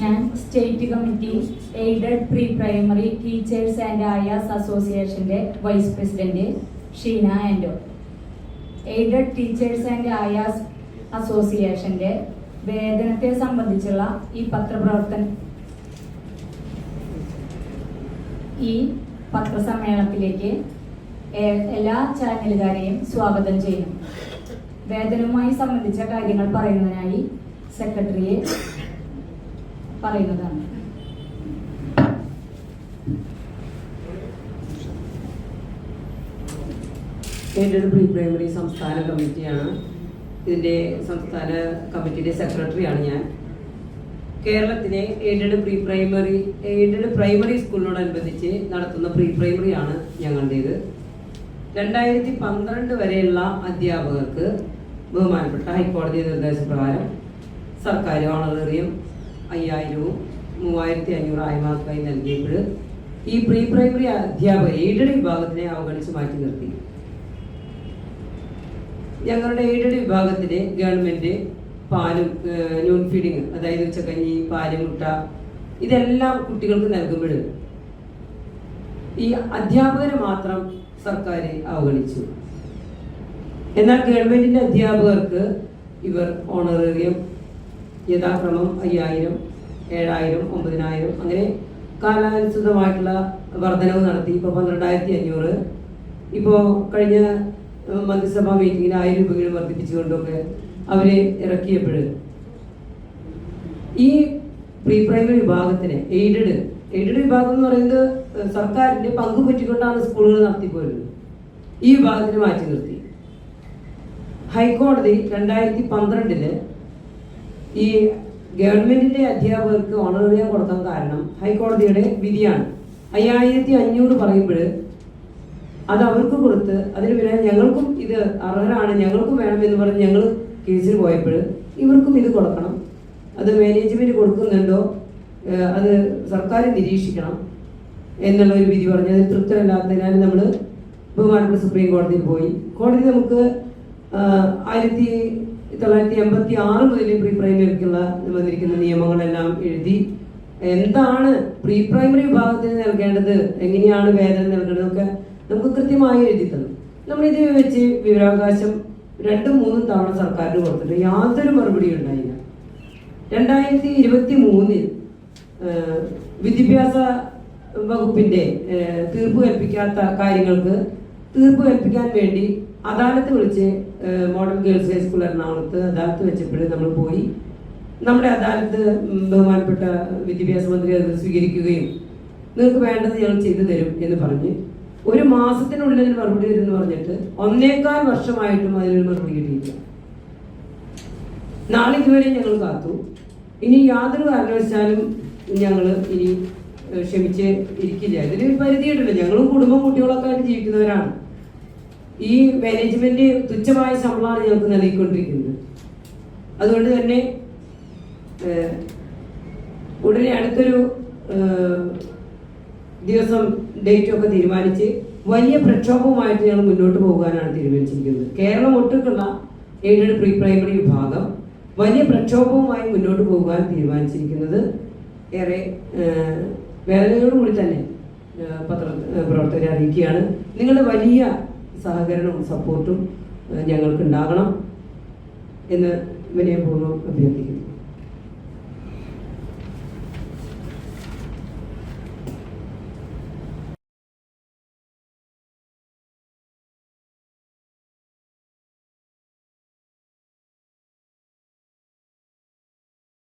ഞാൻ state committee aided pre primary teachers and ayahs അസോസിയേഷന്റെ vice president Sheena ആൻഡോ. Aided teachers and ayahs അസോസിയേഷന്റെ വേതനത്തെ സംബന്ധിച്ചുള്ള ഈ പത്രപ്രവർത്തന ഈ പത്രസമ്മേളനത്തിലേക്ക് എല്ലാ ചാനലുകാരെയും സ്വാഗതം ചെയ്യുന്നു. വേതനവുമായി സംബന്ധിച്ച കാര്യങ്ങൾ പറയുന്നതിനായി സെക്രട്ടറിയെ പറയുന്നതാണ്. എയ്ഡഡ് പ്രീ പ്രൈമറി സംസ്ഥാന കമ്മിറ്റിയാണ്. ഇതിന്റെ സംസ്ഥാന കമ്മിറ്റിയുടെ സെക്രട്ടറിയാണ് ഞാൻ. കേരളത്തിലെ aided pre primary aided primary സ്കൂളിനോടനുബന്ധിച്ച് നടത്തുന്ന പ്രീ പ്രൈമറിയാണ് ഞങ്ങളുടേത്. രണ്ടായിരത്തി പന്ത്രണ്ട് വരെയുള്ള അധ്യാപകർക്ക് ബഹുമാനപ്പെട്ട ഹൈക്കോടതി നിർദ്ദേശപ്രകാരം സർക്കാർ ഓണറേറിയം അയ്യായിരവും മൂവായിരത്തി അഞ്ഞൂറ് ആയമാർക്കായി നൽകിയപ്പോൾ ഈ പ്രീ പ്രൈമറി അധ്യാപക എയ്ഡഡ് വിഭാഗത്തിനെ അവഗണിച്ച് മാറ്റി നിർത്തി. ഞങ്ങളുടെ എയ്ഡഡ് വിഭാഗത്തിലെ ഗവൺമെന്റ് പാലും ന്യൂൺ ഫീഡിങ് അതായത് ഉച്ചക്കഞ്ഞി പാൽ മുട്ട ഇതെല്ലാം കുട്ടികൾക്ക് നൽകുമ്പോൾ ഈ അധ്യാപകരെ മാത്രം സർക്കാർ അവഗണിച്ചു. എന്നാൽ ഗവൺമെന്റിന്റെ അധ്യാപകർക്ക് ഇവർ ഓണറേറിയം യഥാക്രമം അയ്യായിരം ഏഴായിരം ഒമ്പതിനായിരം അങ്ങനെ കാലാനുസൃതമായിട്ടുള്ള വർധനവ് നടത്തി. ഇപ്പോൾ പന്ത്രണ്ടായിരത്തി അഞ്ഞൂറ് ഇപ്പോൾ കഴിഞ്ഞ മന്ത്രിസഭാ മീറ്റിങ്ങിൽ ആയിരം രൂപകൾ വർദ്ധിപ്പിച്ചുകൊണ്ടൊക്കെ അവരെ ഇറക്കിയപ്പോൾ ഈ പ്രീ പ്രൈമറി വിഭാഗത്തിന് എയ്ഡഡ് എയ്ഡഡ് വിഭാഗം എന്ന് പറയുന്നത് സർക്കാരിന്റെ പങ്ക് പറ്റിക്കൊണ്ടാണ് സ്കൂളുകൾ നടത്തിപ്പോരുന്നത് ഈ വിഭാഗത്തിന് മാറ്റി നിർത്തി. ഹൈക്കോടതി രണ്ടായിരത്തി പന്ത്രണ്ടിൽ ഈ ഗവൺമെന്റിന്റെ അധ്യാപകർക്ക് ഓണറേറിയം കൊടുക്കാൻ കാരണം ഹൈക്കോടതിയുടെ വിധിയാണ്. അയ്യായിരത്തി അഞ്ഞൂറ് പറയുമ്പോൾ അത് അവർക്ക് കൊടുത്ത് അതിന് പിന്നെ ഞങ്ങൾക്കും ഇത് അർഹരാണ് ഞങ്ങൾക്കും വേണം എന്ന് പറഞ്ഞ് ഞങ്ങൾ കേസിൽ പോയപ്പോൾ ഇവർക്കും ഇത് കൊടുക്കണം. അത് മാനേജ്മെന്റ് കൊടുക്കുന്നുണ്ടോ? അത് സർക്കാർ നിരീക്ഷിക്കണം എന്നുള്ള ഒരു വിധി പറഞ്ഞു. അതിൽ തൃപ്തരല്ലാത്തതിനാൽ നമ്മൾ ബഹുമാനപ്പെട്ട സുപ്രീം കോടതിയിൽ പോയി. കോടതി നമുക്ക് ആയിരത്തി തൊള്ളായിരത്തി എൺപത്തി ആറ് മുതൽ പ്രീ പ്രൈമറിക്കുള്ള വന്നിരിക്കുന്ന നിയമങ്ങളെല്ലാം എഴുതി എന്താണ് പ്രീ പ്രൈമറി വിഭാഗത്തിന് നൽകേണ്ടത് എങ്ങനെയാണ് വേതനം നൽകേണ്ടതൊക്കെ നമുക്ക് കൃത്യമായി എഴുതി തന്നു. നമ്മൾ ഇത് വെച്ച് വിവരാവകാശം രണ്ടും മൂന്നും തവണ സർക്കാരിന് കൊടുത്തിട്ട് യാതൊരു മറുപടിയും ഉണ്ടായില്ല. രണ്ടായിരത്തി ഇരുപത്തി മൂന്നിൽ വിദ്യാഭ്യാസ വകുപ്പിന്റെ തീർപ്പ് കൽപ്പിക്കാത്ത കാര്യങ്ങൾക്ക് തീർപ്പ് കൽപ്പിക്കാൻ വേണ്ടി അദാലത്ത് വിളിച്ച് മോഡൽ ഗേൾസ് ഹൈസ്കൂൾ എറണാകുളത്ത് അദാലത്ത് വെച്ചപ്പോഴും നമ്മൾ പോയി. നമ്മുടെ അദാലത്ത് ബഹുമാനപ്പെട്ട വിദ്യാഭ്യാസ മന്ത്രി അത് സ്വീകരിക്കുകയും നിങ്ങൾക്ക് വേണ്ടത് ഞങ്ങൾ ചെയ്തു തരും എന്ന് പറഞ്ഞ് ഒരു മാസത്തിനുള്ളിൽ മറുപടി തരും എന്ന് പറഞ്ഞിട്ട് ഒന്നേക്കാൽ വർഷമായിട്ടും അതിനൊരു മറുപടി കിട്ടിയില്ല നാളെ ഇതുവരെ ഞങ്ങൾ കാത്തു. ഇനി യാതൊരു കാരണവശാലും ഞങ്ങൾ ഇനി ക്ഷമിച്ച് ഇരിക്കില്ല. ഇതിന് പരിധിയുണ്ടല്ലോ. ഞങ്ങളും കുടുംബം കുട്ടികളൊക്കെ ആയിട്ട് ജീവിക്കുന്നവരാണ്. ഈ മാനേജ്മെന്റ് തുച്ഛമായ ശമ്പളമാണ് ഞങ്ങൾക്ക് നൽകിക്കൊണ്ടിരിക്കുന്നത്. അതുകൊണ്ട് തന്നെ ഉടനെ അടുത്തൊരു ദിവസം ഡേറ്റ് ഒക്കെ തീരുമാനിച്ച് വലിയ പ്രക്ഷോഭവുമായിട്ട് ഞങ്ങൾ മുന്നോട്ട് പോകാനാണ് തീരുമാനിച്ചിരിക്കുന്നത്. കേരളം ഒട്ടുക്കുള്ള എയ്ഡഡ് പ്രീ പ്രൈമറി വിഭാഗം വലിയ പ്രക്ഷോഭവുമായി മുന്നോട്ട് പോകാൻ തീരുമാനിച്ചിരിക്കുന്നത് ഏറെ വേദനയോടുകൂടി തന്നെ പത്ര പ്രവർത്തകരെ അറിയിക്കുകയാണ്. നിങ്ങളുടെ വലിയ സഹകരണവും സപ്പോർട്ടും ഞങ്ങൾക്ക് ഉണ്ടാകണം എന്ന് വിനയപൂർവം അഭ്യർത്ഥിക്കുന്നു.